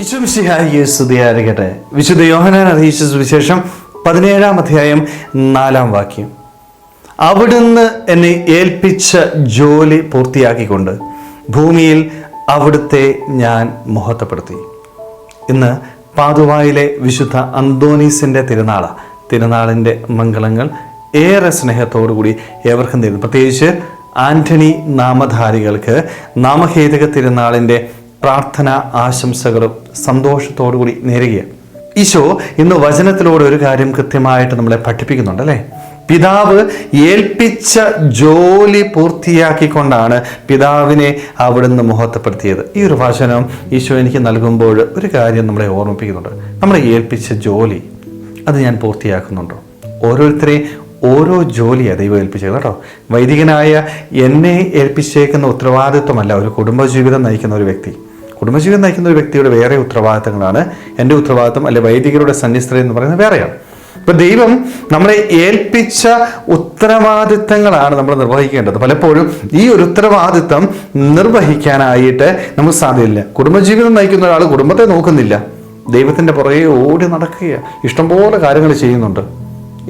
സ്തുതിയായിരിക്കട്ടെ വിശുദ്ധ യോഹനാൻ അറിയിച്ച സുവിശേഷം പതിനേഴാം അധ്യായം നാലാം വാക്യം. അവിടുന്ന് എന്നെ ഏൽപ്പിച്ച ജോലി പൂർത്തിയാക്കിക്കൊണ്ട് ഭൂമിയിൽ അവിടുത്തെ ഞാൻ മഹത്വപ്പെടുത്തി. ഇന്ന് പാതുവായിലെ വിശുദ്ധ അന്തോണീസിന്റെ തിരുനാള. തിരുനാളിന്റെ മംഗളങ്ങൾ ഏറെ സ്നേഹത്തോടു കൂടി ഏവർക്കും തരുന്നു. പ്രത്യേകിച്ച് ആന്റണി നാമധാരികൾക്ക് നാമഹേതുക തിരുനാളിന്റെ പ്രാർത്ഥന ആശംസകളും സന്തോഷത്തോടു കൂടി നേരുകയാണ്. ഈശോ ഇന്ന് വചനത്തിലൂടെ ഒരു കാര്യം കൃത്യമായിട്ട് നമ്മളെ പഠിപ്പിക്കുന്നുണ്ട് അല്ലേ? പിതാവ് ഏൽപ്പിച്ച ജോലി പൂർത്തിയാക്കിക്കൊണ്ടാണ് പിതാവിനെ അവിടുന്ന് മഹത്വപ്പെടുത്തിയത് ഈ ഒരു വചനം ഈശോ എനിക്ക് നൽകുമ്പോൾ ഒരു കാര്യം നമ്മളെ ഓർമ്മിപ്പിക്കുന്നുണ്ട്. നമ്മളെ ഏൽപ്പിച്ച ജോലി അത് ഞാൻ പൂർത്തിയാക്കുന്നുണ്ടോ? ഓരോരുത്തരെയും ഓരോ ജോലിയാണ് ദൈവം ഏൽപ്പിച്ചത് കേട്ടോ. വൈദികനായ എന്നെ ഏൽപ്പിച്ചേക്കുന്ന ഉത്തരവാദിത്വമല്ല ഒരു കുടുംബജീവിതം നയിക്കുന്ന ഒരു വ്യക്തി. കുടുംബജീവിതം നയിക്കുന്ന ഒരു വ്യക്തിയുടെ വേറെ ഉത്തരവാദിത്തങ്ങളാണ് എന്റെ ഉത്തരവാദിത്തം അല്ലെ വൈദികരുടെ സന്യസ്തത എന്ന് പറയുന്നത് വേറെയാണ്. ഇപ്പൊ ദൈവം നമ്മളെ ഏൽപ്പിച്ച ഉത്തരവാദിത്തങ്ങളാണ് നമ്മൾ നിർവഹിക്കേണ്ടത്. പലപ്പോഴും ഈ ഒരു ഉത്തരവാദിത്തം നിർവഹിക്കാനായിട്ട് നമുക്ക് സാധ്യമില്ല കുടുംബജീവിതം നയിക്കുന്ന ഒരാൾ കുടുംബത്തെ നോക്കുന്നില്ല. ദൈവത്തിന്റെ പുറകെ ഓടി നടക്കുക ഇഷ്ടംപോലെ കാര്യങ്ങൾ ചെയ്യുന്നുണ്ട്.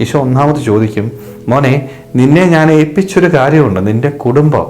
ഈശോ ഒന്നാമത് ചോദിക്കും മോനെ നിന്നെ ഞാൻ ഏൽപ്പിച്ചൊരു കാര്യമുണ്ട്. നിന്റെ കുടുംബം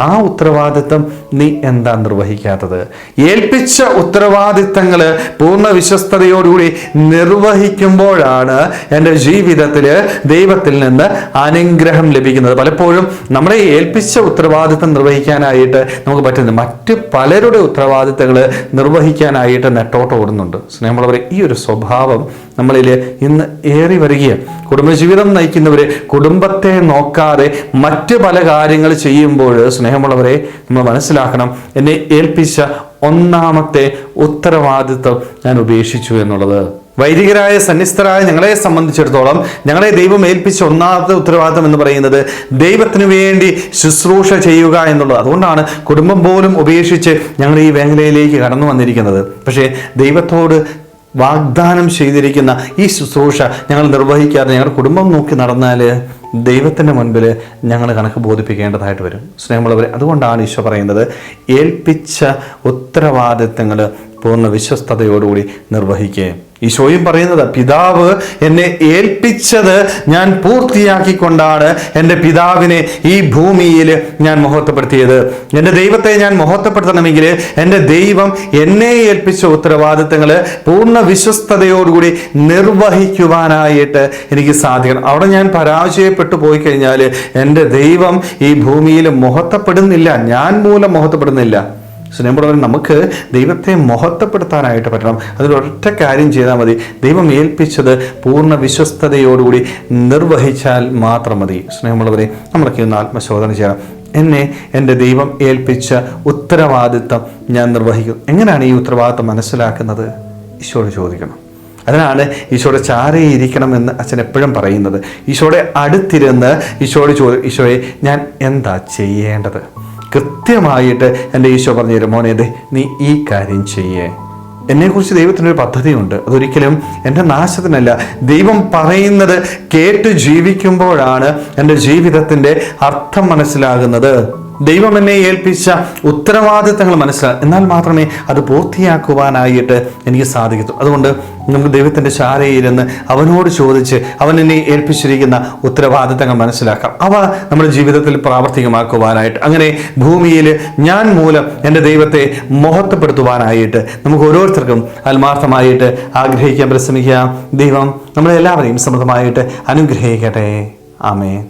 ആ ഉത്തരവാദിത്തം നീ എന്താ നിർവഹിക്കാത്തത്? ഏൽപ്പിച്ച ഉത്തരവാദിത്തങ്ങൾ പൂർണ വിശ്വസ്തയോടുകൂടി നിർവഹിക്കുമ്പോഴാണ് എന്റെ ജീവിതത്തിൽ ദൈവത്തിൽ നിന്ന് അനുഗ്രഹം ലഭിക്കുന്നത്. പലപ്പോഴും നമ്മളെ ഏൽപ്പിച്ച ഉത്തരവാദിത്തം നിർവഹിക്കാനായിട്ട് നമുക്ക് പറ്റുന്നത് മറ്റ് പലരുടെ ഉത്തരവാദിത്തങ്ങൾ നിർവഹിക്കാനായിട്ട് നെട്ടോട്ട് ഓടുന്നുണ്ട്. സ്നേഹമുള്ളവരെ ഈ ഒരു സ്വഭാവം നമ്മളിൽ ഇന്ന് ഏറി വരികയാണ്. കുടുംബജീവിതം നയിക്കുന്നവർ കുടുംബത്തെ നോക്കാതെ മറ്റ് പല കാര്യങ്ങൾ ചെയ്യുമ്പോൾ സ്നേഹമുള്ളവരെ നമ്മൾ മനസ്സിലാക്കണം. എന്നെ ഏൽപ്പിച്ച ഒന്നാമത്തെ ഉത്തരവാദിത്വം ഞാൻ ഉപേക്ഷിച്ചു എന്നുള്ളത്. വൈദികരായ സന്നിസ്ഥരായ ഞങ്ങളെ സംബന്ധിച്ചിടത്തോളം ഞങ്ങളെ ദൈവം ഏൽപ്പിച്ച ഒന്നാമത്തെ ഉത്തരവാദിത്തം എന്ന് പറയുന്നത് ദൈവത്തിന് വേണ്ടി ശുശ്രൂഷ ചെയ്യുക എന്നുള്ളത്. അതുകൊണ്ടാണ് കുടുംബം പോലും ഉപേക്ഷിച്ച് ഞങ്ങൾ ഈ മേഖലയിലേക്ക് കടന്നു വന്നിരിക്കുന്നത്. പക്ഷേ ദൈവത്തോട് വാഗ്ദാനം ചെയ്തിരിക്കുന്ന ഈ ശുശ്രൂഷ ഞങ്ങൾ നിർവഹിക്കാതെ ഞങ്ങളുടെ കുടുംബം നോക്കി നടന്നാൽ ദൈവത്തിന്റെ മുൻപിൽ ഞങ്ങൾ കണക്ക് ബോധിപ്പിക്കേണ്ടതായിട്ട് വരും. സ്നേഹമുള്ളവർ അതുകൊണ്ടാണ് ഈശോ പറയുന്നത് ഏൽപ്പിച്ച ഉത്തരവാദിത്തങ്ങൾ പൂർണ വിശ്വസ്തയോടുകൂടി നിർവഹിക്കുക ഈശോയും പറയുന്നത് പിതാവ് എന്നെ ഏൽപ്പിച്ചത് ഞാൻ പൂർത്തിയാക്കിക്കൊണ്ടാണ് എന്റെ പിതാവിനെ ഈ ഭൂമിയിൽ ഞാൻ മഹത്വപ്പെടുത്തിയത്. എന്റെ ദൈവത്തെ ഞാൻ മഹത്വപ്പെടുത്തണമെങ്കിൽ എന്റെ ദൈവം എന്നെ ഏൽപ്പിച്ച ഉത്തരവാദിത്തങ്ങൾ പൂർണ വിശ്വസ്തയോടുകൂടി നിർവഹിക്കുവാനായിട്ട് എനിക്ക് സാധിക്കണം. അവിടെ ഞാൻ പരാജയപ്പെട്ടു പോയി കഴിഞ്ഞാൽ എന്റെ ദൈവം ഈ ഭൂമിയിൽ മഹത്വപ്പെടുന്നില്ല. ഞാൻ മൂലം മഹത്വപ്പെടുന്നില്ല. സ്നേഹമുള്ളവർ നമുക്ക് ദൈവത്തെ മഹത്വപ്പെടുത്താനായിട്ട് പറ്റണം. അതിലൊരൊറ്റ കാര്യം ചെയ്താൽ മതി. ദൈവം ഏൽപ്പിച്ചത് പൂർണ വിശ്വസ്തയോടുകൂടി നിർവഹിച്ചാൽ മാത്രം മതി. സ്നേഹമുള്ളവരെ നമ്മളൊക്കെ ഒന്ന് ആത്മശോധന ചെയ്യണം. എന്നെ എന്റെ ദൈവം ഏൽപ്പിച്ച ഉത്തരവാദിത്തം ഞാൻ നിർവഹിക്കും. എങ്ങനെയാണ് ഈ ഉത്തരവാദിത്തം മനസ്സിലാക്കുന്നത്? ഈശോട് ചോദിക്കണം. അതിനാണ് ഈശോടെ ചാരേ ഇരിക്കണമെന്ന് അച്ഛൻ എപ്പോഴും പറയുന്നത്. ഈശോടെ അടുത്തിരുന്ന് ഈശോട് ചോദി ഈശോയെ ഞാൻ എന്താ ചെയ്യേണ്ടത്? കൃത്യമായിട്ട് എന്റെ ഈശോ പറഞ്ഞു തരും മോനെ നീ ഈ കാര്യം ചെയ്യേ. എന്നെക്കുറിച്ച് ദൈവത്തിനൊരു പദ്ധതിയുണ്ട്. അതൊരിക്കലും എന്റെ നാശത്തിനല്ല. ദൈവം പറയുന്നത് കേട്ട് ജീവിക്കുമ്പോഴാണ് എന്റെ ജീവിതത്തിന്റെ അർത്ഥം മനസ്സിലാകുന്നത്. ദൈവം എന്നെ ഏൽപ്പിച്ച ഉത്തരവാദിത്തങ്ങൾ മനസ്സിലാകും എന്നാൽ മാത്രമേ അത് പൂർത്തിയാക്കുവാനായിട്ട് എനിക്ക് സാധിക്കത്തു അതുകൊണ്ട് നമുക്ക് ദൈവത്തിന്റെ ശാരയിലിരുന്ന് അവനോട് ചോദിച്ച് അവൻ എന്നെ ഏൽപ്പിച്ചിരിക്കുന്ന ഉത്തരവാദിത്തങ്ങൾ മനസ്സിലാക്കാം. അവ നമ്മുടെ ജീവിതത്തിൽ പ്രാവർത്തികമാക്കുവാനായിട്ട് അങ്ങനെ ഭൂമിയിൽ ഞാൻ മൂലം എന്റെ ദൈവത്തെ മഹത്വപ്പെടുത്തുവാനായിട്ട് നമുക്ക് ഓരോരുത്തർക്കും ആത്മാർത്ഥമായിട്ട് ആഗ്രഹിക്കാൻ പരിശ്രമിക്കാം. ദൈവം നമ്മളെല്ലാവരെയും സമൃദ്ധമായിട്ട് അനുഗ്രഹിക്കട്ടെ. ആമേ